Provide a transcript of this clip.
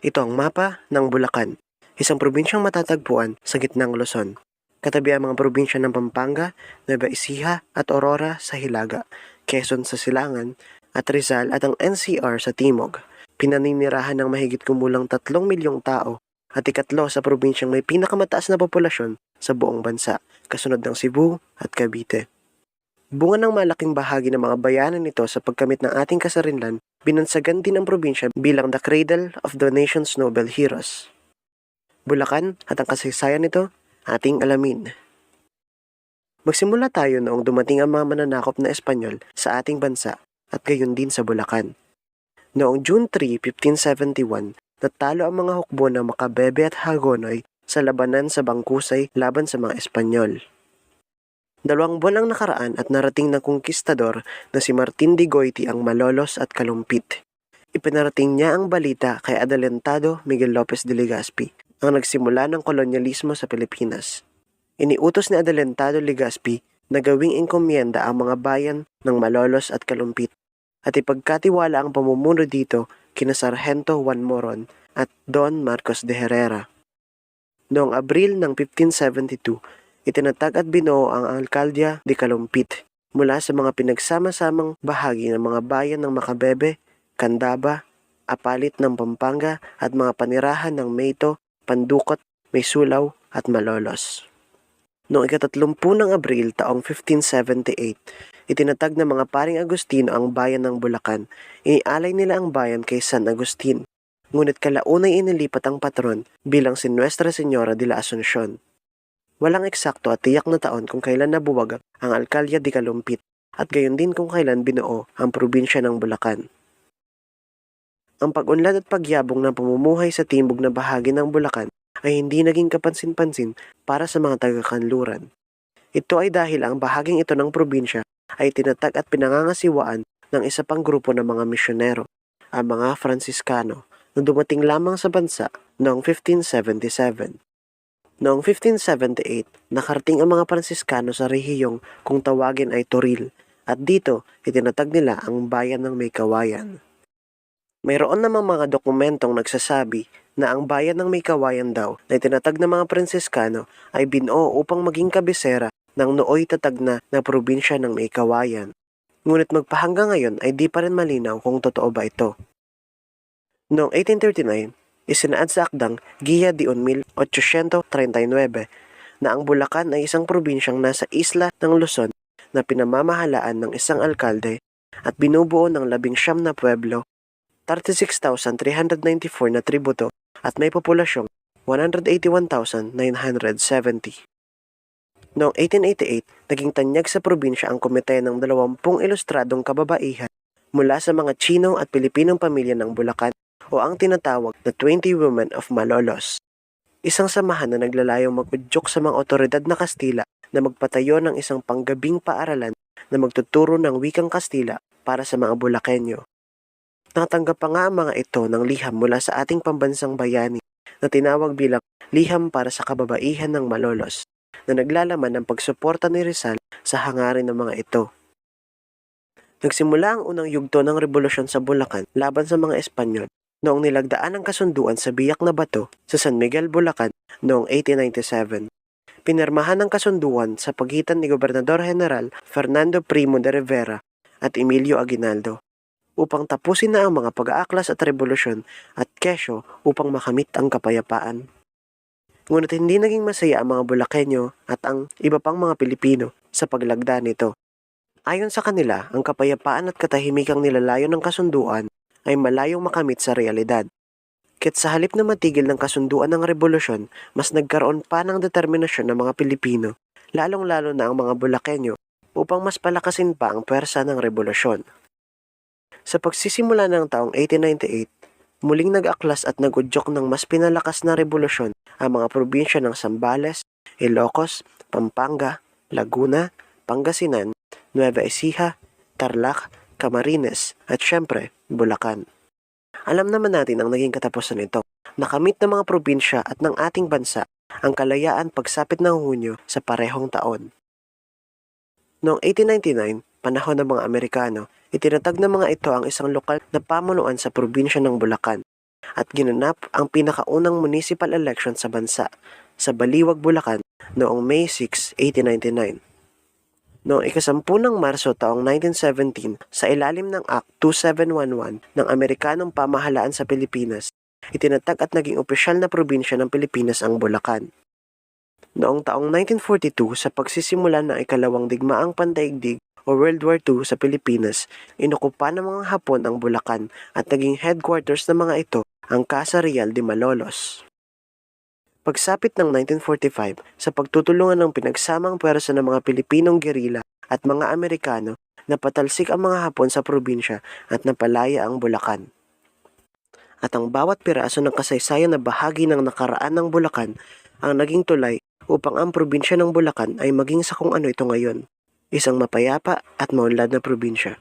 Ito ang mapa ng Bulacan, isang probinsyang matatagpuan sa gitnang Luzon. Katabi ang mga probinsya ng Pampanga, Nueva Ecija at Aurora sa Hilaga, Quezon sa Silangan, at Rizal at ang NCR sa Timog. Pinaninirahan ng mahigit kumulang 3 milyong tao at ikatlo sa probinsyang may pinakamataas na populasyon sa buong bansa, kasunod ng Cebu at Cavite. Bunga ng malaking bahagi ng mga bayanan nito sa pagkamit ng ating kasarinlan, binansagan din ang probinsya bilang the cradle of the nation's noble heroes. Bulacan at ang kasaysayan nito, ating alamin. Magsimula tayo noong dumating ang mga mananakop na Espanyol sa ating bansa at gayon din sa Bulacan. Noong June 3, 1571, natalo ang mga hukbo ng Makabebe at Hagonoy sa labanan sa Bangkusay laban sa mga Espanyol. Dalawang buwan ang nakaraan at narating ng konkistador na si Martin de Goiti ang malolos at kalumpit. Ipinarating niya ang balita kay Adelantado Miguel Lopez de Legazpi, ang nagsimula ng kolonyalismo sa Pilipinas. Iniutos ni Adelantado Legazpi na gawing enkomyenda ang mga bayan ng Malolos at Kalumpit at ipagkatiwala ang pamumuno dito kina Sargento Juan Moron at Don Marcos de Herrera. Noong Abril ng 1572, itinatag at binuo ang Alcaldya de Kalumpit mula sa mga pinagsama-samang bahagi ng mga bayan ng Makabebe, Candaba, Apalit ng Pampanga at mga panirahan ng Mayto, Pandukot, Maysulaw at Malolos. Noong ikatatlumpu ng Abril taong 1578, itinatag ng mga paring Agustino ang bayan ng Bulacan. Inialay nila ang bayan kay San Agustin. Ngunit kalaunay inilipat ang patron bilang si Nuestra Señora de la Asuncion. Walang eksakto at tiyak na taon kung kailan nabuwag ang Alcalya de Calumpit at gayon din kung kailan binuo ang probinsya ng Bulacan. Ang pag-unlad at pagyabong ng pamumuhay sa timog na bahagi ng Bulacan ay hindi naging kapansin-pansin para sa mga taga-kanluran. Ito ay dahil ang bahaging ito ng probinsya ay tinatag at pinangangasiwaan ng isa pang grupo ng mga misyonero, ang mga Franciscano, na dumating lamang sa bansa noong 1577. Noong 1578, nakarating ang mga Franciscano sa rehiyong kung tawagin ay Toril at dito itinatag nila ang bayan ng may kawayan. Mayroon namang mga dokumentong nagsasabi na ang bayan ng may kawayan daw na itinatag ng mga Franciscano ay binuo upang maging kabisera ng nooy tatag na na probinsya ng may kawayan. Ngunit magpahanggang ngayon ay di pa rin malinaw kung totoo ba ito. Noong 1839, isinaad sa akdang Guia de 1839 na ang Bulacan ay isang probinsyang nasa isla ng Luzon na pinamamahalaan ng isang alkalde at binubuo ng labing siyam na pueblo, 36,394 na tributo at may populasyong 181,970. Noong 1888, naging tanyag sa probinsya ang komite ng 20 ilustradong kababaihan mula sa mga Chino at Pilipinong pamilya ng Bulacan o ang tinatawag na 20 Women of Malolos. Isang samahan na naglalayong mag-udyok sa mga otoridad na Kastila na magpatayo ng isang panggabing paaralan na magtuturo ng wikang Kastila para sa mga Bulakenyo. Natanggap pa nga ang mga ito ng liham mula sa ating pambansang bayani na tinawag bilang liham para sa kababaihan ng Malolos na naglalaman ng pagsuporta ni Rizal sa hangarin ng mga ito. Nagsimula ang unang yugto ng revolusyon sa Bulacan laban sa mga Espanyol noong nilagdaan ang kasunduan sa biyak na bato sa San Miguel, Bulacan noong 1897. Pinirmahan ang kasunduan sa pagitan ni Gobernador General Fernando Primo de Rivera at Emilio Aguinaldo upang tapusin na ang mga pag-aaklas at revolusyon at kesyo upang makamit ang kapayapaan. Ngunit hindi naging masaya ang mga Bulakenyo at ang iba pang mga Pilipino sa paglagda nito. Ayon sa kanila, ang kapayapaan at katahimikang nilalayo ng kasunduan ay malayong makamit sa realidad. Kit sa halip na matigil ng kasunduan ng revolusyon, mas nagkaroon pa ng determinasyon ng mga Pilipino, lalong-lalo na ang mga Bulakenyo, upang mas palakasin pa ang pwersa ng revolusyon. Sa pagsisimula ng taong 1898, muling nag-aklas at nagudyok ng mas pinalakas na revolusyon ang mga probinsya ng Zambales, Ilocos, Pampanga, Laguna, Pangasinan, Nueva Ecija, Tarlac, Camarines at syempre, Bulacan. Alam naman natin ang naging katapusan nito. Nakamit ng mga probinsya at ng ating bansa ang kalayaan pagsapit ng Hunyo sa parehong taon. Noong 1899, panahon ng mga Amerikano, itinatag ng mga ito ang isang lokal na pamunuan sa probinsya ng Bulacan. at ginanap ang pinakaunang municipal election sa bansa sa Baliwag, Bulacan noong May 6, 1899. Noong ikasampu ng Marso taong 1917 sa ilalim ng Act 2711 ng Amerikanong Pamahalaan sa Pilipinas, itinatag at naging opisyal na probinsya ng Pilipinas ang Bulacan. Noong taong 1942 sa pagsisimula ng ikalawang digmaang pandaigdig o World War II sa Pilipinas, inukupa ng mga Hapon ang Bulacan at naging headquarters ng mga ito ang Casa Real de Malolos. Pagsapit ng 1945 sa pagtutulungan ng pinagsamang pwersa ng mga Pilipinong gerila at mga Amerikano, napatalsik ang mga Hapon sa probinsya at napalaya ang Bulacan. At ang bawat piraso ng kasaysayan na bahagi ng nakaraan ng Bulacan ang naging tulay upang ang probinsya ng Bulacan ay maging sa kung ano ito ngayon, isang mapayapa at maunlad na probinsya.